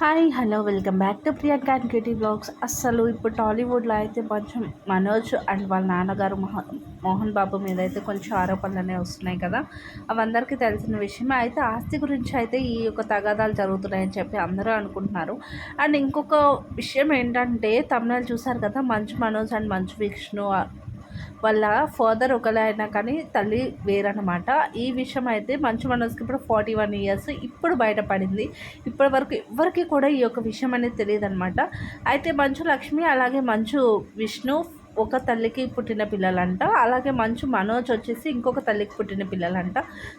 Hi hello welcome back to Priya and cutie blogs అస్సలు ఇప్పుడు టాలీవుడ్లో అయితే కొంచెం మనోజ్ అండ్ వాళ్ళ నాన్నగారు మోహన్ మోహన్ బాబు మీద అయితే కొంచెం ఆరోపణలు అనేవి వస్తున్నాయి కదా. అవందరికీ తెలిసిన విషయమే. అయితే ఆస్తి గురించి అయితే ఈ యొక్క తగాదాలు జరుగుతున్నాయని చెప్పి అందరూ అనుకుంటున్నారు. అండ్ ఇంకొక విషయం ఏంటంటే తమిళనాడు చూసారు కదా మంచు మనోజ్ అండ్ మంచు విష్ణు వాళ్ళ ఫాదర్ ఒకలా అయినా కానీ తల్లి వేరనమాట ఈ విషయం అయితే మంచు మనోజ్కి ఇప్పుడు ఫార్టీ వన్ ఇయర్స్ ఇప్పుడు బయటపడింది. ఇప్పటి వరకు ఎవరికి కూడా ఈ యొక్క విషయం అనేది తెలియదు అనమాట అయితే మంచు లక్ష్మి అలాగే మంచు విష్ణు ఒక తల్లికి పుట్టిన పిల్లలంట. అలాగే మంచు మనోజ్ వచ్చేసి ఇంకొక తల్లికి పుట్టిన పిల్లలంట.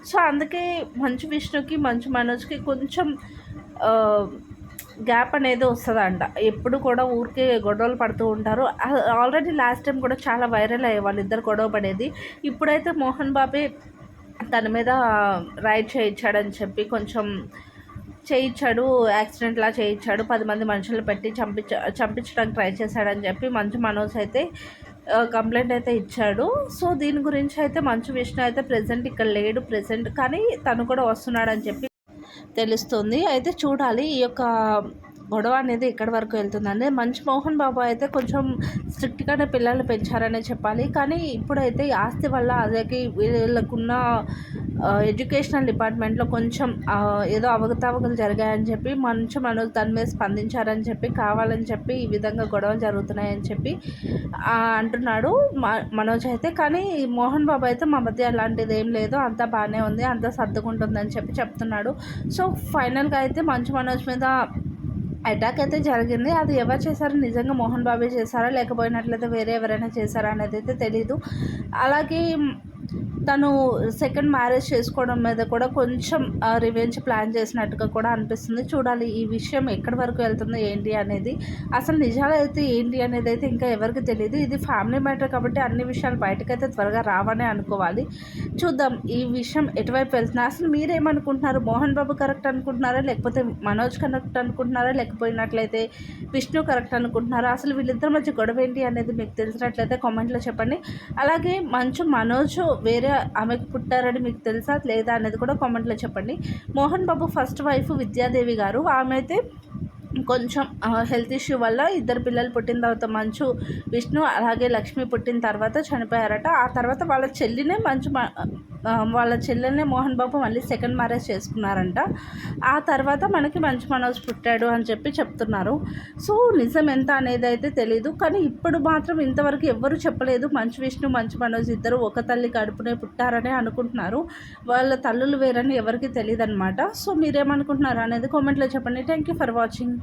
సో అందుకే మంచు విష్ణుకి మంచు మనోజ్కి కొంచెం గ్యాప్ అనేది వస్తుందంట. ఎప్పుడు కూడా ఊరికే గొడవలు పడుతూ ఉంటారు. ఆల్రెడీ లాస్ట్ టైం కూడా చాలా వైరల్ అయ్యే వాళ్ళిద్దరు గొడవ పడేది. ఇప్పుడైతే మోహన్ బాబే తన మీద రైడ్ చేయించాడని చెప్పి కొంచెం చేయించాడు యాక్సిడెంట్లా చేయించాడు. పది మంది మనుషులు పెట్టి చంపించ చంపించడానికి ట్రై చేశాడని చెప్పి మంచు మనోజ్ అయితే కంప్లైంట్ అయితే ఇచ్చాడు. సో దీని గురించి అయితే మంచు విష్ణు అయితే ప్రజెంట్ ఇక్కడ లేడు ప్రజెంట్ కానీ తను కూడా వస్తున్నాడని చెప్పి తెలుస్తుంది. అయితే చూడాలి ఈ యొక్క గొడవ అనేది ఎక్కడి వరకు వెళ్తుందండి మంచి మోహన్ బాబు అయితే కొంచెం స్ట్రిక్ట్గానే పిల్లల్ని పెంచారనే చెప్పాలి. కానీ ఇప్పుడైతే ఆస్తి వల్ల అదేకి వీళ్ళకున్న ఎడ్యుకేషనల్ డిపార్ట్మెంట్లో కొంచెం ఏదో అవకతవకలు జరిగాయని చెప్పి మంచి మనోజ్ దాని మీద స్పందించారని చెప్పి కావాలని చెప్పి ఈ విధంగా గొడవలు జరుగుతున్నాయని చెప్పి అంటున్నాడు మనోజ్ అయితే. కానీ మోహన్ బాబు అయితే మా మధ్య అలాంటిది ఏం లేదు. అంతా బాగానే ఉంది. అంతా సర్దుకుంటుందని చెప్పి చెప్తున్నాడు. సో ఫైనల్గా అయితే మంచు మనోజ్ మీద అటాక్ అయితే జరిగింది. అది ఎవరు చేశారో? నిజంగా మోహన్ బాబే చేశారా? లేకపోయినట్లయితే వేరే ఎవరైనా చేశారా అనేది అయితే తెలీదు. అలాగే తను సెకండ్ మ్యారేజ్ చేసుకోవడం మీద కూడా కొంచెం రివెంజ్ ప్లాన్ చేసినట్టుగా కూడా అనిపిస్తుంది. చూడాలి ఈ విషయం ఎక్కడి వరకు వెళ్తుందో ఏంటి అనేది. అసలు నిజాలు అయితే ఏంటి అనేది అయితే ఇంకా ఎవరికి తెలియదు ఇది ఫ్యామిలీ మ్యాటర్ కాబట్టి అన్ని విషయాలు బయటకైతే త్వరగా రావనే అనుకోవాలి. చూద్దాం ఈ విషయం ఎటువైపు వెళ్తున్నా అసలు మీరేమనుకుంటున్నారు? మోహన్ బాబు కరెక్ట్ అనుకుంటున్నారా? లేకపోతే మనోజ్ కరెక్ట్ అనుకుంటున్నారా? లేకపోయినట్లయితే విష్ణు కరెక్ట్ అనుకుంటున్నారా? అసలు వీళ్ళిద్దరి మధ్య గొడవ ఏంటి అనేది మీకు తెలిసినట్లయితే కామెంట్లో చెప్పండి. అలాగే మంచు మనోజ్ వేరే ఆమెకు పుట్టారని మీకు తెలుసా లేదా అనేది కూడా కామెంట్లో చెప్పండి. Mohan Babu first wife Vidyadevi garu. ఆమె అయితే కొంచెం హెల్త్ ఇష్యూ వల్ల ఇద్దరు పిల్లలు పుట్టిన తర్వాత మంచు విష్ణు అలాగే లక్ష్మి పుట్టిన తర్వాత చనిపోయారట. ఆ తర్వాత వాళ్ళ చెల్లినే మంచు వాళ్ళ చెల్లెల్ని మోహన్ బాబు మళ్ళీ సెకండ్ మ్యారేజ్ చేసుకున్నారంట. ఆ తర్వాత మనకి మంచి మనోజ్ పుట్టాడు అని చెప్పి చెప్తున్నారు. సో నిజం ఎంత అనేది అయితే తెలీదు. కానీ ఇప్పుడు మాత్రం ఇంతవరకు ఎవ్వరు చెప్పలేదు. మంచి విష్ణు మంచి మనోజ్ ఇద్దరు ఒక తల్లి కడుపునే పుట్టారని అనుకుంటున్నారు. వాళ్ళ తల్లులు వేరని ఎవరికి తెలియదు అనమాట సో మీరేమనుకుంటున్నారు అనేది కామెంట్లో చెప్పండి. Thank you for watching